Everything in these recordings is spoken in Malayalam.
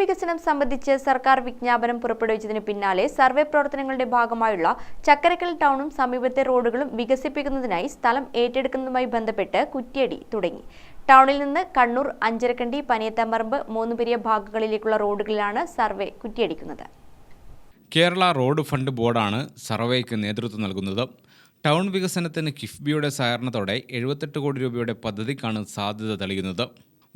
വികസനം സംബന്ധിച്ച് സർക്കാർ വിജ്ഞാപനം പുറപ്പെടുവിച്ചതിന് പിന്നാലെ സർവേ പ്രവർത്തനങ്ങളുടെ ഭാഗമായുള്ള ചക്കരക്കൽ ടൗണും സമീപത്തെ റോഡുകളും വികസിപ്പിക്കുന്നതിനായി സ്ഥലം ഏറ്റെടുക്കുന്നതുമായി ബന്ധപ്പെട്ട് കുറ്റ്യടി തുടങ്ങി. ടൗണിൽ നിന്ന് കണ്ണൂർ അഞ്ചരക്കണ്ടി പനിയത്തമ്പറമ്പ് മൂന്നുപെരിയ ഭാഗങ്ങളിലേക്കുള്ള റോഡുകളിലാണ് സർവേ കുറ്റിയടിക്കുന്നത്. കേരള റോഡ് ഫണ്ട് ബോർഡാണ് സർവേക്ക് നേതൃത്വം നൽകുന്നത്. ടൗൺ വികസനത്തിന് കിഫ്ബിയുടെ സഹകരണത്തോടെ എഴുപത്തെട്ട് കോടി രൂപയുടെ പദ്ധതിക്കാണ് സാധ്യത തെളിയുന്നത്.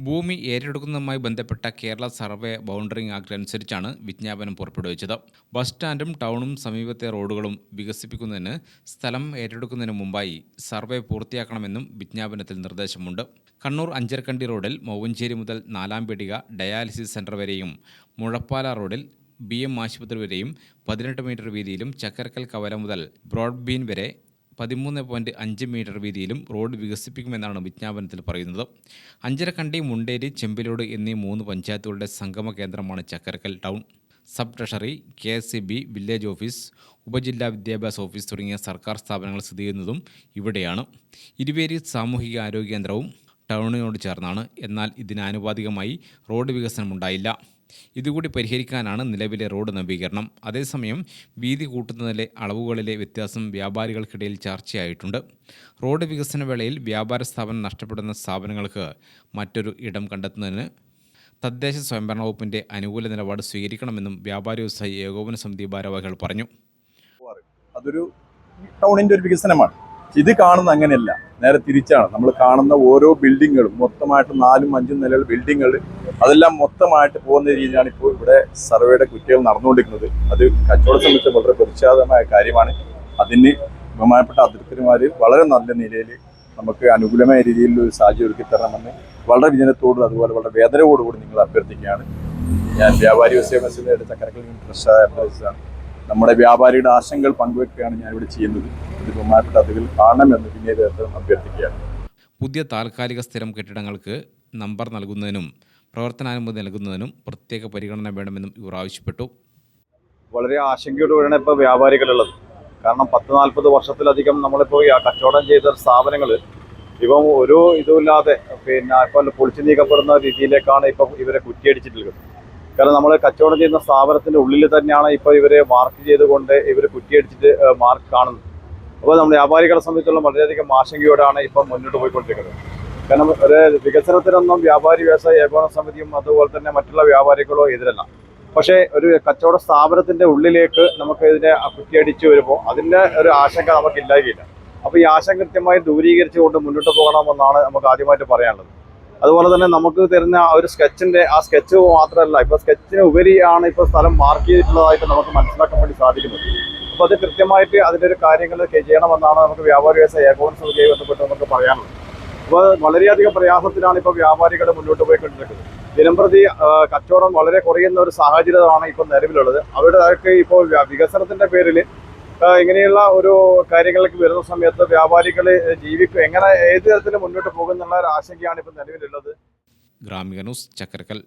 ഭൂമി ഏറ്റെടുക്കുന്നതുമായി ബന്ധപ്പെട്ട കേരള സർവേ ബൗണ്ടറിംഗ് ആക്ട് അനുസരിച്ചാണ് വിജ്ഞാപനം പുറപ്പെടുവിച്ചത്. ബസ് സ്റ്റാൻഡും ടൗണും സമീപത്തെ റോഡുകളും വികസിപ്പിക്കുന്നതിന് സ്ഥലം ഏറ്റെടുക്കുന്നതിന് മുമ്പായി സർവേ പൂർത്തിയാക്കണമെന്നും വിജ്ഞാപനത്തിൽ നിർദ്ദേശമുണ്ട്. കണ്ണൂർ അഞ്ചരക്കണ്ടി റോഡിൽ മൗവഞ്ചേരി മുതൽ നാലാം പേടിക ഡയാലിസിസ് സെന്റർ വരെയും മുഴപ്പാല റോഡിൽ ബി എം ആശുപത്രി വരെയും പതിനെട്ട് മീറ്റർ വീതിയിലും ചക്കരക്കൽ കവല മുതൽ ബ്രോഡ്ബീൻ വരെ പതിമൂന്ന് പോയിന്റ് അഞ്ച് മീറ്റർ വീതിയിലും റോഡ് വികസിപ്പിക്കുമെന്നാണ് വിജ്ഞാപനത്തിൽ പറയുന്നത്. അഞ്ചരക്കണ്ടി മുണ്ടേരി ചെമ്പിലോട് എന്നീ മൂന്ന് പഞ്ചായത്തുകളുടെ സംഗമ കേന്ദ്രമാണ് Chakkarakkal town. Sub treasury K S C B village office ഉപജില്ലാ വിദ്യാഭ്യാസ ഓഫീസ് തുടങ്ങിയ സർക്കാർ സ്ഥാപനങ്ങൾ സ്ഥിതി ചെയ്യുന്നതും ഇവിടെയാണ്. ഇരുവേരി സാമൂഹിക ആരോഗ്യ കേന്ദ്രവും ടൗണിനോട് ചേർന്നാണ്. എന്നാൽ ഇതിനാനുപാതികമായി റോഡ് വികസനം ഉണ്ടായില്ല ഇതുകൂടി പരിഹരിക്കാനാണ് നിലവിലെ റോഡ് നവീകരണം. അതേസമയം വീതി കൂട്ടുന്നതിലെ അളവുകളിലെ വ്യത്യാസം വ്യാപാരികൾക്കിടയിൽ ചർച്ചയായിട്ടുണ്ട്. റോഡ് വികസന വേളയിൽ വ്യാപാര സ്ഥാപനം നഷ്ടപ്പെടുന്ന സ്ഥാപനങ്ങൾക്ക് മറ്റൊരു ഇടം കണ്ടെത്തുന്നതിന് തദ്ദേശ സ്വയംഭരണ വകുപ്പിന്റെ അനുകൂല നിലപാട് സ്വീകരിക്കണമെന്നും വ്യാപാരി വ്യവസായി ഏകോപന സമിതി ഭാരവാഹികൾ പറഞ്ഞു. അതൊരു ടൗണിന്റെ ഒരു വികസനമാണ്. ഇത് കാണുന്ന അങ്ങനെയല്ല. നേരെ തിരിച്ചാണ്. നമ്മൾ കാണുന്ന ഓരോ ബിൽഡിങ്ങുകളും മൊത്തമായിട്ട് നാലും അഞ്ചും നിലയുള്ള ബിൽഡിങ്ങുകൾ അതെല്ലാം മൊത്തമായിട്ട് പോകുന്ന രീതിയിലാണ് ഇപ്പോൾ ഇവിടെ സർവേയുടെ കുറ്റികൾ നടന്നുകൊണ്ടിരിക്കുന്നത്. അത് കച്ചവടം സംബന്ധിച്ച് വളരെ പ്രതിഷേധമായ കാര്യമാണ്. അതിന് ബഹുമാനപ്പെട്ട അതിർത്തിമാർ വളരെ നല്ല നിലയിൽ നമുക്ക് അനുകൂലമായ രീതിയിൽ ഒരു സാഹചര്യം ഒരുക്കി തരണമെന്ന് വളരെ വിജനത്തോടും അതുപോലെ വളരെ വേദനയോടുകൂടി നിങ്ങൾ അഭ്യർത്ഥിക്കുകയാണ്. ഞാൻ വ്യാപാരി വ്യവസായ മത്സരയുടെ ചക്കരക്കൽ ട്രസ്റ്റായ പ്രദേശത്താണ് നമ്മുടെ വ്യാപാരിയുടെ ആശങ്കകൾ പങ്കുവെക്കുകയാണ് ഞാൻ ഇവിടെ ചെയ്യുന്നത്. ഇത് ബഹുമാനപ്പെട്ട അതികൾ കാണണമെന്ന് പിന്നീട് അഭ്യർത്ഥിക്കുകയാണ്. പുതിയ താൽക്കാലിക സ്ഥിരം കെട്ടിടങ്ങൾക്ക് നമ്പർ നൽകുന്നതിനും പ്രവർത്തനാനുമതി നൽകുന്നതിനും പ്രത്യേക പരിഗണന വേണമെന്നും ഇവർ ആവശ്യപ്പെട്ടു. വളരെ ആശങ്കയോടുകൂടിയാണ് ഇപ്പോൾ വ്യാപാരികളുള്ളത്. കാരണം പത്ത് നാൽപ്പത് വർഷത്തിലധികം നമ്മളിപ്പോൾ കച്ചവടം ചെയ്ത സ്ഥാപനങ്ങൾ ഇപ്പം ഒരു ഇതുമില്ലാതെ പിന്നെ ഇപ്പോൾ പൊളിച്ചു നീക്കപ്പെടുന്ന രീതിയിലേക്കാണ് ഇപ്പം ഇവരെ കുറ്റിയടിച്ചിട്ടുള്ളത്. കാരണം നമ്മൾ കച്ചവടം ചെയ്യുന്ന സ്ഥാപനത്തിന്റെ ഉള്ളിൽ തന്നെയാണ് ഇപ്പോൾ ഇവരെ മാർക്ക് ചെയ്തുകൊണ്ട് ഇവർ കുറ്റിയടിച്ചിട്ട് മാർക്ക് കാണുന്നത്. അപ്പോൾ നമ്മൾ വ്യാപാരികളെ സംബന്ധിച്ചുള്ള വളരെയധികം ആശങ്കയോടാണ് ഇപ്പം മുന്നോട്ട് പോയിക്കൊണ്ടിരിക്കുന്നത്. കാരണം ഒരു വികസനത്തിനൊന്നും വ്യാപാരി വ്യവസായ ഏകോപന സമിതിയും അതുപോലെ തന്നെ മറ്റുള്ള വ്യാപാരികളോ എതിരല്ല. പക്ഷേ ഒരു കച്ചവട സ്ഥാപനത്തിന്റെ ഉള്ളിലേക്ക് നമുക്ക് ഇതിനെ കുറ്റിയടിച്ചു വരുമ്പോൾ അതിന്റെ ഒരു ആശങ്ക നമുക്ക് ഇല്ലായില്ല അപ്പോൾ ഈ ആശങ്ക കൃത്യമായി ദൂരീകരിച്ചുകൊണ്ട് മുന്നോട്ട് പോകണമെന്നാണ് നമുക്ക് ആദ്യമായിട്ട് പറയാനുള്ളത്. അതുപോലെ തന്നെ നമുക്ക് തരുന്ന ആ ഒരു സ്കെച്ചിന്റെ ആ സ്കെച്ച് മാത്രമല്ല ഇപ്പൊ സ്കെച്ചിന് ഉപരിയാണ് ഇപ്പൊ സ്ഥലം മാർക്ക് ചെയ്തിട്ടുള്ളതായിട്ട് നമുക്ക് മനസ്സിലാക്കാൻ വേണ്ടി സാധിക്കുന്നത് അപ്പൊ അത് കൃത്യമായിട്ട് അതിന്റെ ഒരു കാര്യങ്ങൾ ചെയ്യണമെന്നാണ് നമുക്ക് വ്യാപാരി വ്യവസായ ഏകോപന സമിതിയായി ബന്ധപ്പെട്ട് നമുക്ക് പറയാനുള്ളത്. അപ്പോൾ വളരെയധികം പ്രയാസത്തിലാണ് ഇപ്പോൾ വ്യാപാരികൾ മുന്നോട്ട് പോയിക്കൊണ്ടിരിക്കുന്നത്. ദിനംപ്രതി കച്ചവടം വളരെ കുറയുന്ന ഒരു സാഹചര്യമാണ് ഇപ്പോൾ നിലവിലുള്ളത്. അവരുടെ ഇപ്പോൾ വികസനത്തിന്റെ പേരിൽ ഇങ്ങനെയുള്ള ഒരു കാര്യങ്ങളിലേക്ക് വരുന്ന സമയത്ത് വ്യാപാരികൾ ജീവിക്കും എങ്ങനെ ഏത് തരത്തിൽ മുന്നോട്ട് പോകുന്നുള്ള ഒരു ആശങ്കയാണ് ഇപ്പം നിലവിലുള്ളത്? ഗ്രാമിക ന്യൂസ് ചക്കരക്കൽ